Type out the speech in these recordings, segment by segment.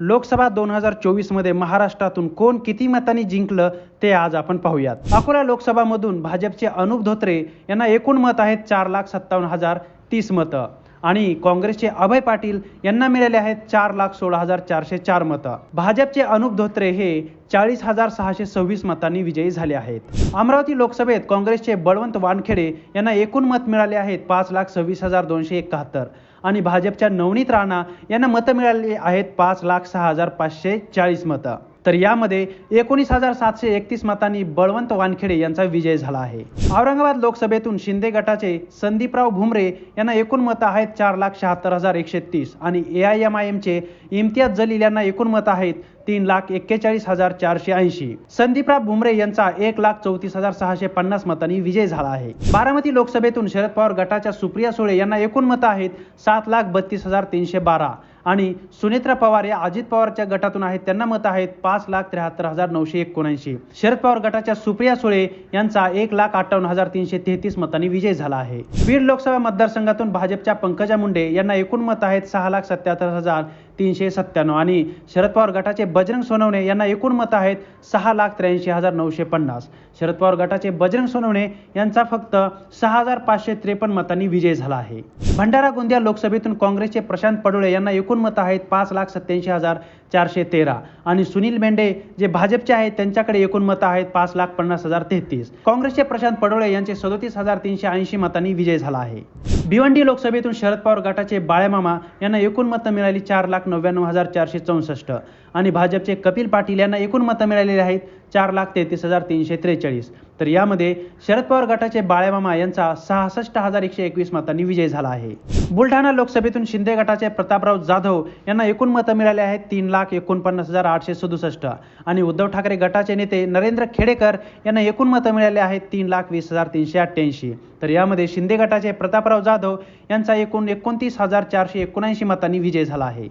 लोकसभा दोन हजार चोवीसमध्ये महाराष्ट्रातून कोण किती मतांनी जिंकलं ते आज आपण पाहूयात. अकोला लोकसभामधून भाजपचे अनुप धोत्रे यांना एकूण मत आहेत चार लाख सत्तावन्न हजार तीस मतं. आणि काँग्रेसचे अभय पाटील यांना मिळाले आहेत चार लाख सोळा हजार चारशे चार मतं. भाजपचे अनुप धोत्रे हे चाळीस हजार सहाशे सव्वीस मतांनी विजयी झाले आहेत. अमरावती लोकसभेत काँग्रेसचे बळवंत वानखेडे यांना एकूण मत मिळाले आहेत पाच लाख सव्वीस हजार दोनशे एकाहत्तर. आणि भाजपच्या नवनीत राणा यांना मतं मिळाली आहेत पाच लाख सहा हजार पाचशे चाळीस मतं. तर यामध्ये एकोणीस हजार सातशे एकतीस मतांनी बळवंत वानखेडे यांचा विजय झाला आहे. औरंगाबाद लोकसभेतून शिंदे गटाचे संदीपराव भुमरे यांना एकूण मतं आहेत चार लाख शहात्तर हजार एकशे तीस आणि ए आय एम आय एमचे इम्तियाज जलील यांना एकूण मतं आहेत तीन लाख एक्केचाळीस हजार चारशे ऐंशी. संदीपराव भुमरे यांचा एक लाख चौतीस हजार सहाशे पन्नास मतांनी विजय झाला आहे. बारामती लोकसभेतून शरद पवार गटाच्या सुप्रिया सुळे यांना एकूण मतं आहेत सात लाख बत्तीस हजार तीनशे बारा. आणि सुनेत्रा पवार या अजित पवारच्या गटातून आहेत. त्यांना मत आहेत पाच लाख त्र्याहत्तर हजार नऊशे एकोणऐंशी. शरद पवार गटाच्या सुप्रिया सुळे यांचा एक लाख अठ्ठावन्न हजार तीनशे तेहतीस मतांनी विजय झाला आहे. बीड लोकसभा मतदारसंघातून भाजपच्या पंकजा मुंडे यांना एकूण मत आहेत सहा लाख सत्याहत्तर हजार तीनशे सत्त्याण्णव. आणि शरद पवार गटाचे बजरंग सोनवणे यांना एकूण मतं आहेत सहा लाख त्र्याऐंशी हजार नऊशे पन्नास. शरद पवार गटाचे बजरंग सोनवणे यांचा फक्त सहा हजार पाचशे त्रेपन्न मतांनी विजय झाला आहे. भंडारा गोंदिया लोकसभेतून काँग्रेसचे प्रशांत पडोळे यांना एकूण मतं आहेत पाच लाख सत्याऐंशी हजार चारशे तेरा. आणि सुनील मेंढे जे भाजपचे आहेत त्यांच्याकडे एकूण मतं आहेत पाच लाख पन्नास हजार तेहतीस काँग्रेसचे प्रशांत पडोळे यांचे सदोतीस हजार तीनशे ऐंशी मतांनी विजय झाला आहे. भिवंडी लोकसभेतून शरद पवार गटाचे बाळेमामा यांना एकूण मतं मिळाली चार लाख नव्याण्णव हजार चारशे चौसष्ट. आणि भाजपचे कपिल पाटील यांना एकूण मतं मिळालेली आहेत चार लाख तेहतीस हजार तीनशे त्रेचाळीस. तर यामध्ये शरद पवार गटाचे बाळेमामा यांचा सहासष्ट हजार एकशे एकवीस मतांनी विजय झाला आहे. बुलढाणा लोकसभेतून शिंदे गटाचे प्रतापराव जाधव यांना एकूण मतं मिळाले आहेत तीन लाख एकोणपन्नास हजार आठशे सदुसष्ट. आणि उद्धव ठाकरे गटाचे नेते नरेंद्र खेडेकर यांना एकूण मतं मिळाले आहेत तीन लाख वीस हजार तीनशे अठ्ठ्याऐंशी. तर यामध्ये शिंदे गटाचे प्रतापराव जाधव यांचा एकूण एकोणतीस हजार चारशे एकोणऐंशी मतांनी विजय झाला आहे.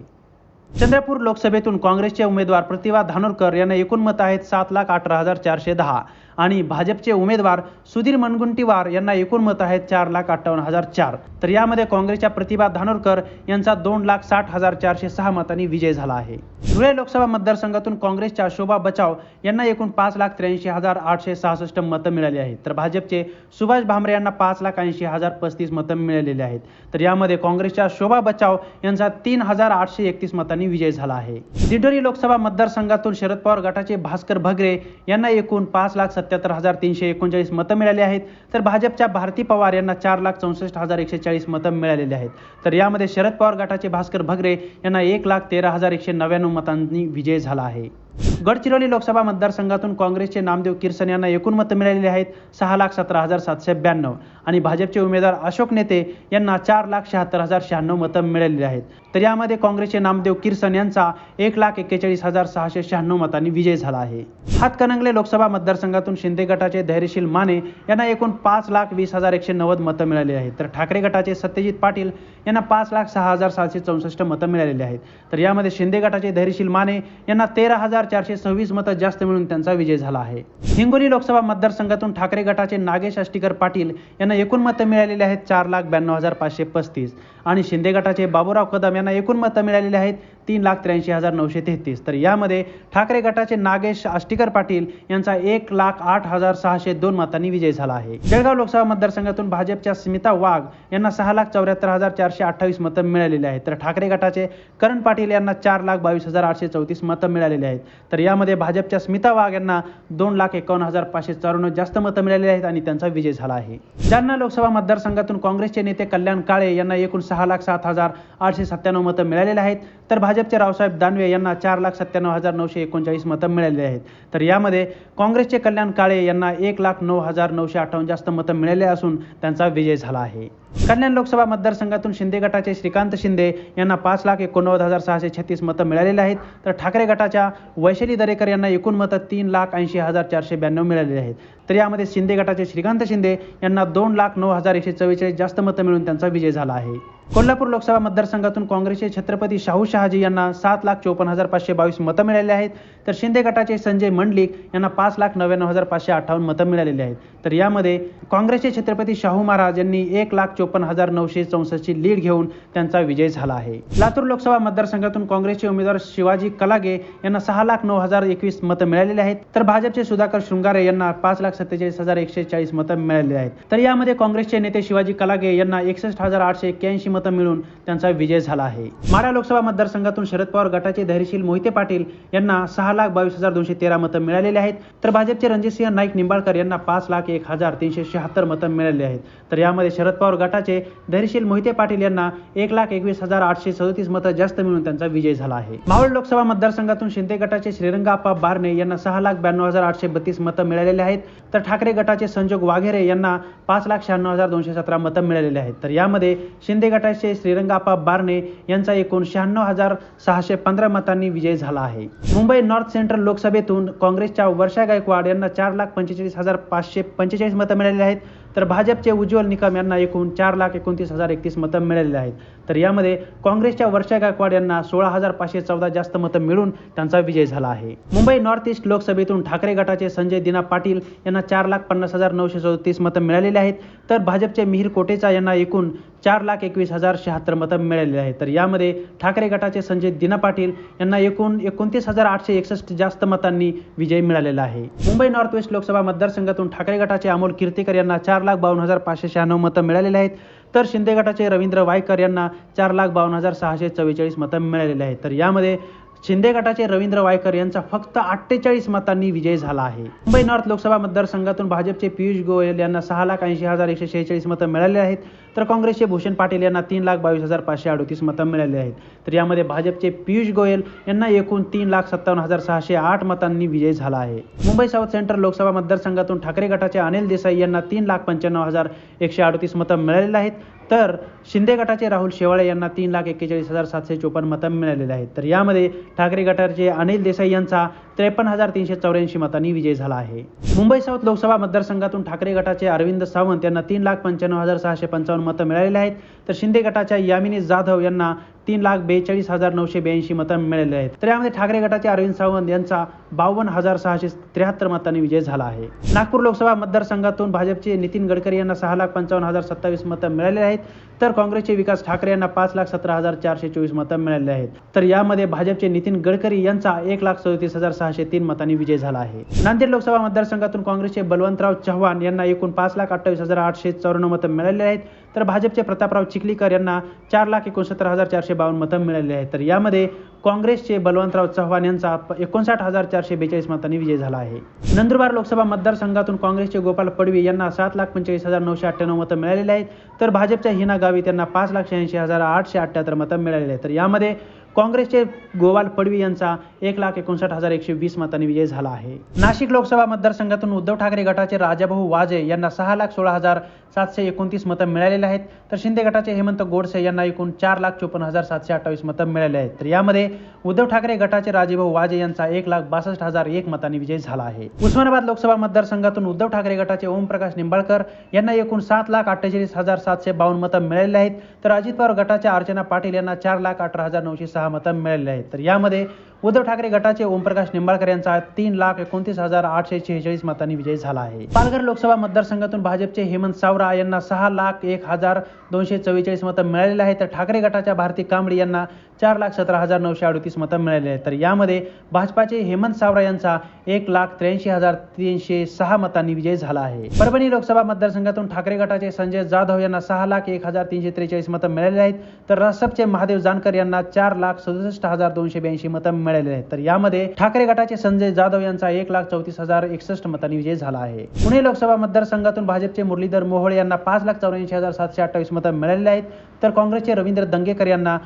चंद्रपूर लोकसभेतून काँग्रेसचे उमेदवार प्रतिभा धानोरकर यांना एकूण मत आहेत सात लाख अठरा हजार चारशे दहा. आणि भाजपचे उमेदवार सुधीर मनगुंटीवार यांना एकूण मत आहेत चार लाख अठ्ठावन्न हजार चार. तर यामध्ये काँग्रेसच्या प्रतिभा धानोरकर यांचा दोन लाख साठ हजार चारशे सहा मतांनी विजय झाला आहे. धुळे लोकसभा मतदारसंघातून काँग्रेसच्या शोभा बचाव यांना एकूण पाच लाख त्र्याऐंशी हजार आठशे सहासष्ट मतं मिळाली आहेत. तर भाजपचे सुभाष भामरे यांना पाच लाख ऐंशी हजार पस्तीस मतं मिळालेली आहेत. तर यामध्ये काँग्रेसच्या शोभा बचाव यांचा तीन हजार आठशे एकतीस मतांनी विजय झाला आहे. दिंडोरी लोकसभा मतदारसंघातून शरद पवार गटाचे भास्कर भगरे यांना एकूण पाच लाख सत्याहत्तर हजार तीनशे एकोणचाळीस मतं मिळाली आहेत. तर भाजपच्या भारती पवार यांना चार लाख चौसष्ट हजार एकशे चाळीस मतं मिळालेली आहेत. तर यामध्ये शरद पवार गटाचे भास्कर भगरे यांना एक लाख तेरा हजार एकशे नव्याण्णव मतांनी विजय झाला आहे. गडचिरोली लोकसभा मतदारसंघातून काँग्रेसचे नामदेव किर्सन यांना एकूण मतं मिळालेली आहेत. सहा लाख सतरा हजार सातशे ब्याण्णव. आणि भाजपचे उमेदवार अशोक नेते यांना चार लाख शहात्तर हजार शहाण्णव मतं मिळालेली आहेत. तर यामध्ये काँग्रेसचे नामदेव किरसन यांचा एक लाख एक्केचाळीस हजार सहाशे शहाण्णव मतांनी विजय झाला आहे. हातकणंगले लोकसभा मतदारसंघातून शिंदे गटाचे धैर्यशील माने यांना एकूण पाच लाख वीस हजार एकशे नव्वद मतं मिळाली आहेत. तर ठाकरे गटाचे सत्यजित पाटील यांना पाच लाख सहा हजार सातशे चौसष्ट मतं मिळालेली आहेत. तर यामध्ये शिंदे गटाचे धैर्यशील माने यांना तेरा हजार चारशे सव्वीस मतं जास्त मिळून त्यांचा विजय झाला आहे. हिंगोली लोकसभा मतदारसंघातून ठाकरे गटाचे नागेश आष्टीकर पाटील यांना एकूण मतं मिळालेली आहेत चार लाख ब्याण्णव हजार पाचशे पस्तीस. आणि शिंदे गटाचे बाबूराव कदम यांना एकूण मतं मिळालेली आहेत. तीन लाख त्र्याऐंशी हजार नऊशे तेहतीस. तर यामध्ये ठाकरे गटाचे नागेश आष्टीकर पाटील यांचा एक लाख आठ हजार सहाशे दोन मतांनी विजय झाला आहे. जळगाव लोकसभा मतदारसंघातून भाजपच्या स्मिता वाघ यांना सहा लाख चौऱ्याहत्तर हजार चारशे अठ्ठावीस मतं मिळालेली आहेत. तर ठाकरे गटाचे करण पाटील यांना चार लाख बावीस हजार आठशे चौतीस मतं मिळालेली आहेत. तर यामध्ये भाजपच्या स्मिता वाघ यांना दोन लाख एकावन्न हजार पाचशे चौऱ्याण्णव जास्त मतं मिळालेली आहेत आणि त्यांचा विजय झाला आहे. जालना लोकसभा मतदारसंघातून काँग्रेसचे नेते कल्याण काळे यांना एकूण सहा लाख सात हजार आठशे सत्त्याण्णव मतं मिळालेली आहेत. तर भाजपचे रावसाहेब दानवे यांना चार लाख सत्त्याण्णव हजार नऊशे एकोणचाळीस मतं मिळाली आहेत. तर यामध्ये काँग्रेसचे कल्याण काळे यांना एक लाख नऊ हजार नऊशे अठ्ठावन्न जास्त मतं मिळाले असून त्यांचा विजय झाला आहे. कल्याण लोकसभा मतदारसंघातून शिंदे गटाचे श्रीकांत शिंदे यांना पाच लाख एकोणनव्वद हजार सहाशे छत्तीस मतं मिळालेली आहेत. तर ठाकरे गटाच्या वैशाली दरेकर यांना एकूण मतं तीन लाख ऐंशी हजार चारशे ब्याण्णव मिळालेली आहेत. तर यामध्ये शिंदे गटाचे श्रीकांत शिंदे यांना दोन लाख नऊ हजार एकशे चव्वेचाळीस जास्त मतं मिळून त्यांचा विजय झाला आहे. कोल्हापूर लोकसभा मतदारसंघातून काँग्रेसचे छत्रपती शाहू शहाजी यांना सात लाख चोपन्न हजार पाचशे बावीस मतं मिळालेली आहेत. तर शिंदे गटाचे संजय मंडलिक यांना पाच लाख नव्याण्णव हजार पाचशे अठ्ठावन्न मतं मिळालेली आहेत. तर यामध्ये काँग्रेसचे छत्रपती शाहू महाराज यांनी एक लाख चोपन्न हजार नऊशे चौसष्टची लीड घेऊन त्यांचा विजय झाला आहे. लातूर लोकसभा मतदारसंघातून काँग्रेसचे उमेदवार शिवाजी कलागे यांना सहा लाख नऊ हजार एकवीस मतं मिळालेली आहेत. तर भाजपचे सुधाकर शृंगारे यांना पाच लाख सत्तेचाळीस हजार एकशे चाळीस मतं मिळालेली आहेत. तर यामध्ये काँग्रेसचे नेते शिवाजी कलागे यांना एकसष्ट हजार आठशे एक्क्याऐंशी मतं मिळून त्यांचा विजय झाला आहे. माढा लोकसभा मतदारसंघातून शरद पवार गटाचे धैर्यशील मोहिते पाटील यांना सहा लाख बावीस हजार दोनशे तेरा मतं मिळालेली आहेत. तर भाजपचे रणजितसिंह नाईक निंबाळकर यांना पाच लाख एक हजार तीनशे शहात्तर मतं मिळाली आहेत. तर यामध्ये शरद पवार गट गटाचे धैर्यशील मोहिते पाटील यांना एक लाख एकवीस हजार आठशे सदतीस मतं जास्त मिळून त्यांचा विजय झाला आहे. मावळ लोकसभा मतदारसंघातून शिंदे गटाचे श्रीरंगाप्पा बारणे यांना सहा लाख ब्याण्णव हजार आठशे बत्तीस मतं मिळालेले आहेत. तर ठाकरे गटाचे संजोग वाघेरे यांना पाच लाख शहाण्णव हजार दोनशे सतरा मतं मिळालेले आहेत. तर यामध्ये शिंदे गटाचे श्रीरंगाप्पा बारणे यांचा एकूण शहाण्णव हजार सहाशे पंधरा मतांनी विजय झाला आहे. मुंबई नॉर्थ सेंट्रल लोकसभेतून काँग्रेसच्या वर्षा गायकवाड यांना चार लाख पंचेचाळीस हजार पाचशे पंचेचाळीस मतं मिळालेली आहेत. तर भाजपचे उज्ज्वल निकम यांना एकूण चार लाख एकोणतीस हजार एकतीस मतं मिळालेली आहेत. तर यामध्ये काँग्रेसच्या वर्षा गायकवाड यांना सोळा हजार पाचशे चौदा जास्त मतं मिळून त्यांचा विजय झाला आहे. मुंबई नॉर्थ ईस्ट लोकसभेतून ठाकरे गटाचे संजय दिना पाटील यांना चार लाख पन्नास हजार नऊशे चौतीस मतं मिळालेली आहेत. तर भाजपचे मिहिर कोटेचा यांना एकूण चार लाख एकवीस हजार शहात्तर मतं मिळालेली आहेत. तर यामध्ये ठाकरे गटाचे संजय दिना पाटील यांना एकूण एकोणतीस हजार आठशे एकसष्ट जास्त मतांनी विजय मिळालेला आहे. मुंबई नॉर्थ वेस्ट लोकसभा मतदारसंघातून ठाकरे गटाचे अमोल कीर्तीकर यांना चार लाख बावन्न हजार पाचशे शहाण्णव मतं मिळालेले आहेत. तर शिंदे गटाचे रवींद्र वायकर यांना चार लाख बावन्न हजार सहाशे चव्वेचाळीस मतं मिळालेले आहेत. तर यामध्ये शिंदे गटाचे रवींद्र वायकर यांचा फक्त अठ्ठेचाळीस मतांनी विजय झाला आहे. मुंबई नॉर्थ लोकसभा मतदारसंघातून भाजपचे पियुष गोयल यांना सहा लाख ऐंशी हजार एकशे शेहेचाळीस मतं मिळाले आहेत. तर काँग्रेसचे भूषण पाटील यांना तीन लाख बावीस हजार पाचशे अडतीस मतं मिळाली आहेत. तर यामध्ये भाजपचे पियुष गोयल यांना एकूण तीन लाख सत्तावन्न हजार सहाशे आठ मतांनी विजय झाला आहे. मुंबई साऊथ सेंट्रल लोकसभा मतदारसंघातून ठाकरे गटाचे अनिल देसाई यांना तीन लाख पंच्याण्णव हजार एकशे अडतीस मतं मिळालेले आहेत. तर शिंदे गटाचे राहुल शेवाळे यांना तीन लाख एक्केचाळीस हजार सातशे चोपन्न मतं मिळालेले आहेत. तर यामध्ये ठाकरे गटाचे अनिल देसाई यांचा त्रेपन्न हजार तीनशे चौऱ्याऐंशी मतांनी विजय झाला आहे. मुंबई साऊथ लोकसभा मतदारसंघातून ठाकरे गटाचे अरविंद सावंत यांना तीन लाख पंच्याण्णव हजार सहाशे पंचावन्न मतं मिळालेली आहेत. तर शिंदे गटाच्या यामिनी जाधव यांना तीन लाख बेचाळीस हजार नऊशे ब्याऐंशी मतं मिळालेली आहेत. तर यामध्ये ठाकरे गटाचे अरविंद सावंत यांचा बावन्न हजार सहाशे त्र्याहत्तर मतांनी विजय झाला आहे. नागपूर लोकसभा मतदारसंघातून भाजपचे नितीन गडकरी यांना सहा लाख पंचावन्न हजार सत्तावीस मतं मिळालेली आहेत. तर काँग्रेसचे विकास ठाकरे यांना पाच लाख सतरा हजार चारशे चोवीस मतं मिळालेली आहेत. तर यामध्ये भाजपचे नितीन गडकरी यांचा एक लाख सदतीस हजार सहा सहाशे तीन मतांनी विजय झाला आहे. नांदेड लोकसभा मतदारसंघातून काँग्रेसचे बलवंतराव चव्हाण यांना एकूण पाच लाख अठ्ठावीस हजार आठशे चौऱ्याण्णव मतं मिळाले आहेत. तर भाजपचे प्रतापराव चिखलीकर यांना चार लाख एकोणसत्तर हजार चारशे बावन्न मतं मिळालेली आहेत. तर यामध्ये काँग्रेसचे बलवंतराव चव्हाण यांचा एकोणसाठ हजार चारशे बेचाळीस मतांनी विजय झाला आहे. नंदुरबार लोकसभा मतदारसंघातून काँग्रेसचे गोपाल पडवी यांना सात लाख पंचेचाळीस हजार नऊशे अठ्ठ्याण्णव मतं मिळालेली आहेत. तर भाजपच्या हिना गावित यांना पाच लाख शहाऐंशी हजार आठशे अठ्ठ्याहत्तर मतं मिळालेली आहेत. तर यामध्ये काँग्रेसचे गोवाल पडवी यांचा एक लाख एकोणसाठ हजार एकशे वीस मतांनी विजय झाला आहे. नाशिक लोकसभा मतदारसंघातून उद्धव ठाकरे गटाचे राजाभाऊ वाजे यांना सहा लाख सोळा हजार सातशे एकोणतीस मतं मिळालेले आहेत. तर शिंदे गटाचे हेमंत गोडसे यांना एकूण चार लाख चोपन्न हजार सातशे अठ्ठावीस मतं मिळाले आहेत. तर यामध्ये उद्धव ठाकरे गटाचे राजेभाऊ वाजे यांचा एक लाख बासष्ट हजार एक मतांनी विजय झाला आहे. उस्मानाबाद लोकसभा मतदारसंघातून उद्धव ठाकरे गटाचे ओमप्रकाश निंबाळकर यांना एकूण सात लाख अठ्ठेचाळीस हजार सातशे बावन्न मतं मिळालेले आहेत. तर अजित पवार गटाच्या अर्चना पाटील यांना चार लाख अठरा हजार नऊशे सहा मतं मिळालेले आहेत. तर यामध्ये उद्धव ठाकरे गटाचे ओमप्रकाश निंबाळकर यांचा तीन लाख एकोणतीस हजार आठशे शेहेचाळीस मतांनी विजय झाला आहे. पालघर लोकसभा मतदारसंघातून भाजपचे हेमंत सावरा यांना सहा लाख एक हजार दोनशे चव्वेचाळीस मतं मिळालेली आहेत. तर ठाकरे गटाच्या भारती कांबळे यांना चार लाख सतरा हजार नऊशे अडतीस मतं मिळालेली आहेत. तर यामध्ये भाजपाचे हेमंत सावरा यांचा एक लाख त्र्याऐंशी हजार तीनशे सहा मतांनी विजय झाला आहे. परभणी लोकसभा मतदारसंघातून ठाकरे गटाचे संजय जाधव यांना सहा लाख एक हजार तीनशे त्रेचाळीस मतं मिळालेली आहेत. तर रासपचे महादेव जानकर यांना चार लाख लाख सदुसष्ट हजार दोनशे ब्याऐंशी मतं मिळालेले आहेत. तर यामध्ये ठाकरे गटाचे संजय जाधव यांचा एक लाख चौतीस हजार एकसष्ट मतांनी विजय झाला आहे. पुणे लोकसभा मतदारसंघातून भाजपचे मुरलीधर मोहोळे यांना पाच लाख चौऱ्याऐंशी हजार सातशे अठ्ठावीस मतं मिळालेली आहेत. तर काँग्रेसचे रवींद्र दंगेकर यांना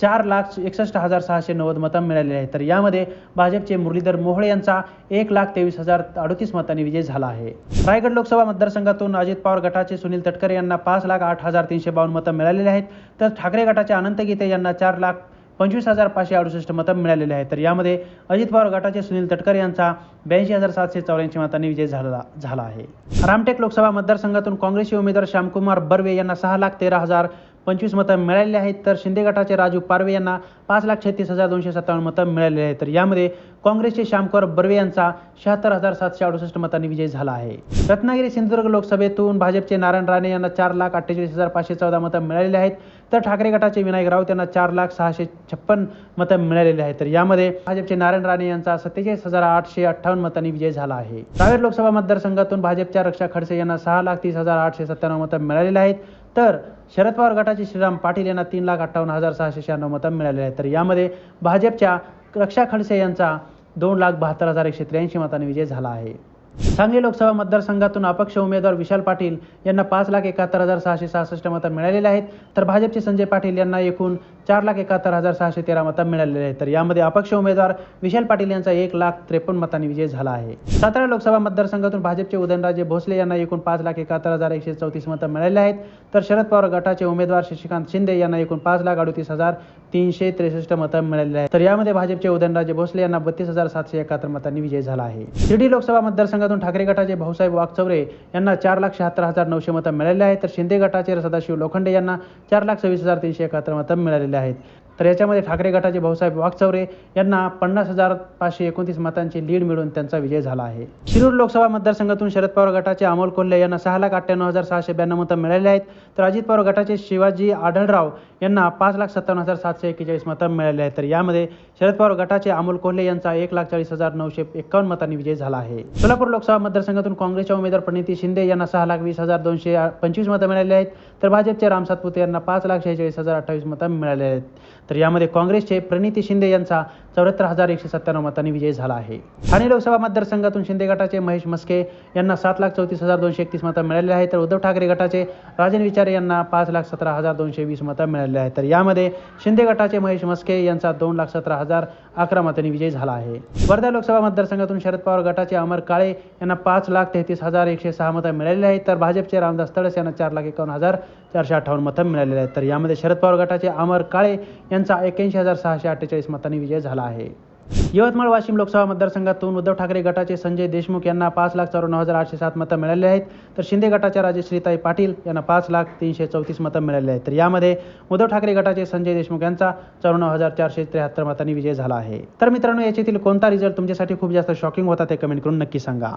चार लाख एकसष्ट हजार सहाशे नव्वद मतं मिळालेली आहेत. तर यामध्ये भाजपचे मुरलीधर मोहोळे यांचा एक लाख तेवीस हजार अडतीस मतांनी विजय झाला आहे. रायगड लोकसभा मतदारसंघातून अजित पवार गटाचे सुनील तटकरे यांना पाच लाख आठ हजार तीनशे बावन्न मतं मिळालेली आहेत. तर ठाकरे गटाचे अनंत गीते यांना चार लाख पंचवीस हजार पाचशे अडुसष्ट मतं मिळालेले आहेत. तर यामध्ये अजित पवार गटाचे सुनील तटकर यांचा ब्याऐंशी हजार सातशे चौऱ्याऐंशी मतांनी विजय झाला झाला आहे. रामटेक लोकसभा मतदारसंघातून काँग्रेसचे उमेदवार श्यामकुमार बर्वे यांना सहा लाख तेरा हजार पंचवीस मतं मिळालेली आहेत. तर शिंदे गटाचे राजू पारवे यांना पाच लाख छत्तीस हजार दोनशे सत्तावन्न मतं मिळालेली आहेत. तर यामध्ये काँग्रेसचे श्यामकुमार बर्वे यांचा शहात्तर हजार सातशे अडुसष्ट मतांनी विजय झाला आहे. रत्नागिरी सिंधुदुर्ग लोकसभेतून भाजपचे नारायण राणे यांना चार लाख अठ्ठेचाळीस हजार पाचशे चौदा मतं मिळालेली आहेत. तर ठाकरे गटाचे विनायक राऊत यांना चार लाख सहाशे छप्पन मतं मिळालेली आहेत. तर यामध्ये भाजपचे नारायण राणे यांचा सत्तेचाळीस हजार आठशे अठ्ठावन्न मतांनी विजय झाला आहे. रावेर लोकसभा मतदारसंघातून भाजपच्या रक्षा खडसे यांना सहा लाख तीस हजार आठशे सत्त्याण्णव मतं मिळालेली आहेत. तर शरद पवार गटाचे श्रीराम पाटील यांना तीन लाख अठ्ठावन्न हजार सहाशे शहाण्णव मतं मिळालेली आहेत. तर यामध्ये भाजपच्या रक्षा खडसे यांचा दोन लाख बहात्तर हजार एकशे त्र्याऐंशी मतांनी विजय झाला आहे. सांगली लोकसभा मतदारसंघातून अपक्ष उमेदवार विशाल पाटील यांना पाच लाख एकाहत्तर हजार सहाशे सहासष्ट मतं मिळालेली आहेत. तर भाजपचे संजय पाटील यांना एकूण चार लाख एकाहत्तर हजार सहाशे तेरा मतं मिळालेले आहेत. तर यामध्ये अपक्ष उमेदवार विशाल पाटील यांचा एक लाख त्रेपन्न मतांनी विजय झाला आहे. सातारा लोकसभा मतदारसंघातून भाजपचे उदयनराजे भोसले यांना एकूण पाच लाख एकाहत्तर हजार एकशे चौतीस मतं मिळाले आहेत. तर शरद पवार गटाचे उमेदवार शशिकांत शिंदे यांना एकूण पाच लाख अडतीस हजार तीनशे त्रेसष्ट मतं मिळालेली आहेत. तर यामध्ये भाजपचे उदयनराजे भोसले यांना बत्तीस हजार सातशे एकाहत्तर मतांनी विजय झाला आहे. शिर्डी लोकसभा मतदारसंघ मतदारसंघातून ठाकरे गटाचे भाऊसाहेब वाघचवरे यांना चार लाख शहात्तर हजार नऊशे मतं मिळालेली आहेत. तर शिंदे गटाचे सदाशिव लोखंडे यांना चार लाख सव्वीस हजार तीनशे एकाहत्तर मतं मिळालेली आहेत. तर याच्यामध्ये ठाकरे गटाचे भाऊसाहेब वाघचवरे यांना पन्नास हजार पाचशे एकोणतीस मतांची लीड मिळून त्यांचा विजय झाला आहे. शिरूर लोकसभा मतदारसंघातून शरद पवार गटाचे अमोल कोल्हे यांना सहा लाख अठ्ठ्याण्णव हजार सहाशे ब्याण्णव मतं मिळाले आहेत. तर अजित पवार गटाचे शिवाजी आढळराव यांना पाच लाख सत्तावन्न हजार सातशे एक्केचाळीस मतं मिळाले आहेत. तर यामध्ये शरद पवार गटाचे अमोल कोल्हे यांचा एक लाख चाळीस हजार नऊशे एकावन्न मतांनी विजय झाला आहे. सोलापूर लोकसभा मतदारसंघातून काँग्रेसच्या उमेदवार प्रणिती शिंदे यांना सहा लाख वीस हजार दोनशे पंचवीस मतं मिळाली आहेत. तर भाजपचे राम सातपुते यांना पाच लाख शेहेचाळीस हजार अठ्ठावीस मतं मिळाले आहेत. तर यामध्ये काँग्रेसचे प्रणिती शिंदे यांचा चौऱ्याहत्तर हजार एकशे सत्त्याण्णव मतांनी विजय झाला आहे. ठाणे लोकसभा मतदारसंघातून शिंदे गटाचे महेश मस्के यांना सात लाख चौतीस हजार दोनशे एकतीस मतं मिळाली आहेत. तर उद्धव ठाकरे गटाचे राजन विचारे यांना पाच लाख सतरा हजार दोनशे वीस मतं मिळाली आहेत. तर यामध्ये शिंदे गटाचे महेश मस्के यांचा दोन लाख सतरा हजार अकरा मतांनी विजय झाला आहे. वर्धा लोकसभा मतदारसंघातून शरद पवार गटाचे अमर काळे यांना पाच लाख तेहतीस हजार एकशे सहा मतं मिळाली आहेत. तर भाजपचे रामदास तळस यांना चार लाख एकावन्न हजार चारशे अठ्ठावन्न मतं मिळालेली आहेत. तर यामध्ये शरद पवार गटाचे अमर काळे यांचा एक्याऐंशी हजार सहाशे अठ्ठेचाळीस मतांनी विजय झाला आहे. यवतमाळ वाशिम लोकसभा मतदारसंघातून उद्धव ठाकरे गटाचे संजय देशमुख यांना पाच लाख चौऱ्याण्णव हजार आठशे सात मतं मिळाले आहेत. तर शिंदे गटाच्या राजेश्रीताई पाटील यांना पाच लाख तीनशे चौतीस मतं मिळाले आहेत. तर यामध्ये उद्धव ठाकरे गटाचे संजय देशमुख यांचा चौऱ्याण्णव हजार चारशे त्र्याहत्तर मतांनी विजय झाला आहे. तर मित्रांनो याच्यातील कोणता रिझल्ट तुमच्यासाठी खूप जास्त शॉकिंग होता ते कमेंट करून नक्की सांगा.